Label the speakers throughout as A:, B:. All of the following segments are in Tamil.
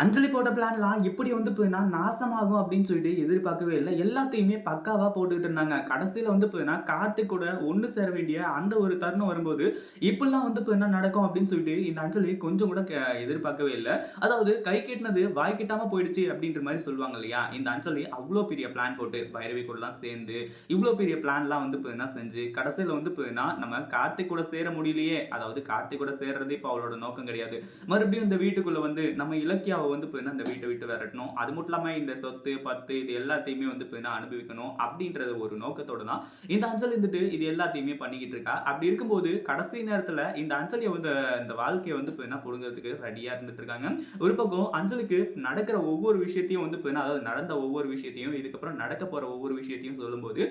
A: அஞ்சலி போட்ட பிளான்லாம் இப்படி வந்து போயினா நாசமாகும் அப்படின்னு சொல்லிட்டு எதிர்பார்க்கவே இல்லை. எல்லாத்தையுமே பக்காவாக போட்டுக்கிட்டு இருந்தாங்க. கடைசியில் வந்து போயினா கார்த்திக் கூட ஒன்று சேர வேண்டிய அந்த ஒரு தருணம் வரும்போது இப்படிலாம் வந்து போயினா நடக்கும் அப்படின்னு சொல்லிட்டு இந்த அஞ்சலி கொஞ்சம் கூட எதிர்பார்க்கவே இல்லை. அதாவது கை கெட்டினது வாய் கிட்டாமல் போயிடுச்சு அப்படின்ற மாதிரி சொல்லுவாங்க இல்லையா? இந்த அஞ்சலி அவ்வளோ பெரிய பிளான் போட்டு பைரவி கூடலாம் சேர்ந்து இவ்வளோ பெரிய பிளான்லாம் வந்து போயினா செஞ்சு கடைசியில் வந்து போயினா நம்ம கார்த்திக் கூட சேர முடியலையே. அதாவது கார்த்திக் கூட சேர்றதே இப்போ அவளோட நோக்கம் கிடையாது. மறுபடியும் இந்த வீட்டுக்குள்ளே வந்து நம்ம இலக்கியாவை வந்து போயினா இந்த வீட்டை விட்டு விரட்டணும். அது மட்டும் இல்லாமல் இந்த சொத்து பத்து இது எல்லாத்தையுமே வந்து போயினா அனுபவிக்கணும் அப்படின்றது ஒரு நோக்கத்தோட தான் இந்த அஞ்சல் இருந்துட்டு இது எல்லாத்தையுமே பண்ணிக்கிட்டு இருக்கா. அப்படி இருக்கும்போது கடைசி நேரத்தில் இந்த அஞ்சலியை வந்து இந்த வாழ்க்கையை வந்து போயினா புடுங்கிறதுக்கு ரெடியாக இருந்துட்டு இருக்காங்க. ஒரு பக்கம் அஞ்சலுக்கு நடக்கிற ஒவ்வொரு விஷயத்தையும் வந்து போயினா அதாவது நடந்த ஒவ்வொரு விஷயத்தையும் இதுக்கப்புறம் நடக்க போகிற ஒவ்வொரு விஷயத்தையும் சொல்லும்போது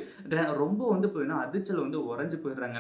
A: ரொம்ப வந்து போயினா அதிர்ச்சல் வந்து உறைஞ்சு போயிடுறாங்க.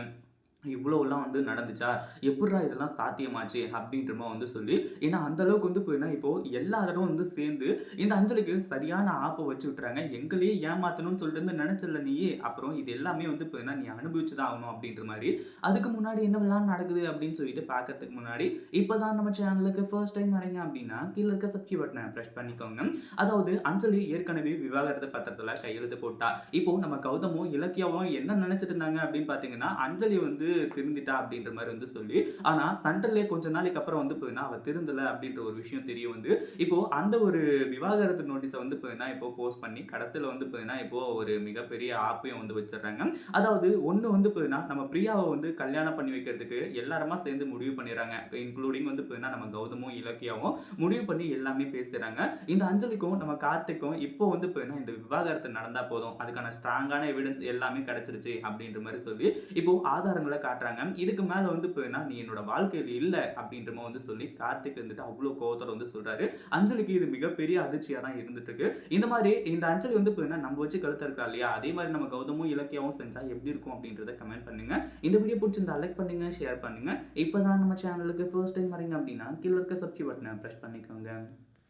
A: இவ்வளோலாம் வந்து நடந்துச்சா? எப்படிடா இதெல்லாம் சாத்தியமாச்சு? அப்படின்றமா வந்து சொல்லி ஏன்னா அந்த அளவுக்கு வந்து போயின்னா இப்போ எல்லா தடவை வந்து சேர்ந்து இந்த அஞ்சலிக்கு சரியான ஆப்பை வச்சு விட்டுறாங்க. எங்களையே ஏமாத்தணும்னு சொல்லிட்டு வந்து நினைச்சல நீயே. அப்புறம் இது எல்லாமே வந்து போயின்னா நீ அனுபவிச்சு தான் ஆகணும் அப்படின்ற மாதிரி. அதுக்கு முன்னாடி என்னவெல்லாம் நடக்குது அப்படின்னு சொல்லிட்டு பார்க்கறதுக்கு முன்னாடி இப்போ தான் நம்ம சேனலுக்கு ஃபர்ஸ்ட் டைம் வரீங்க அப்படின்னா கீழே இருக்க சப்ஸ்கிரைப் பட்டனை ப்ரெஸ் பண்ணிக்கோங்க. அதாவது அஞ்சலி ஏற்கனவே விவாகரத்து பத்திரத்தில் கையெழுத்து போட்டா. இப்போ நம்ம கௌதமும் இலக்கியாவும் என்ன நினைச்சிட்டு இருந்தாங்க அப்படின்னு பார்த்தீங்கன்னா அஞ்சலி வந்து திருந்திட்டா அப்படின்ற மாதிரி வந்து சொல்லி ஆனா சண்டர்லே கொஞ்ச நாளைக்கு அப்புறம் வந்து போயின்னா அவ திருந்தல அப்படின்ற ஒரு விஷயம் தெரிய வந்து இப்போ அந்த ஒரு விவாகரத்து நோட்டீஸை வந்து போயின்னா இப்போ போஸ்ட் பண்ணி கடைசியில் வந்து போயின்னா இப்போ ஒரு மிகப்பெரிய ஆப்பையும் வந்து வச்சிடுறாங்க. அதாவது ஒன்று வந்து போயின்னா நம்ம பிரியாவை வந்து கல்யாணம் பண்ணி வைக்கிறதுக்கு எல்லாருமா சேர்ந்து முடிவு பண்ணிடுறாங்க. இன்க்ளூடிங் வந்து போயின்னா நம்ம கௌதமும் இலக்கியாவும் முடிவு பண்ணி எல்லாமே பேசுறாங்க இந்த அஞ்சலிக்கும் நம்ம கார்த்திக்கும் இப்போ வந்து போயின்னா இந்த விவாகரத்து நடந்தா போதும். அதுக்கான ஸ்ட்ராங்கான எவிடன்ஸ் எல்லாமே கிடைச்சிருச்சு அப்படின்ற மாதிரி சொல்லி இப்போ ஆதாரங்களை காட்டுறாங்க. இதுக்கு மேல வந்து போயினா நீ என்னோட வாழ்க்கையில் இல்லை அப்படின்ற வந்து சொல்லி கார்த்திக் வந்துட்டு அவ்வளோ கோவத்தோட வந்து சொல்றாரு. அஞ்சலிக்கு இது மிகப்பெரிய அதிர்ச்சியாக தான் இருந்துட்டு இருக்கு இந்த மாதிரி இந்த அஞ்சலி வந்து போயினா நம்ம வச்சு கழுத்த இருக்கா இல்லையா? அதே மாதிரி நம்ம கௌதமும் இலக்கியாவும் செஞ்சா எப்படி இருக்கும் அப்படின்றத கமெண்ட் பண்ணுங்க. இந்த வீடியோ பிடிச்சிருந்தா லைக் பண்ணுங்க ஷேர் பண்ணுங்க. இப்பதான் நம்ம சேனலுக்கு ஃபர்ஸ்ட் டைம் வரீங்க அப்படின்னா கீழே இருக்க சப்ஸ்கிரைப் பட்டனை ப்ரெஸ் பண்ணிக்கோங்க.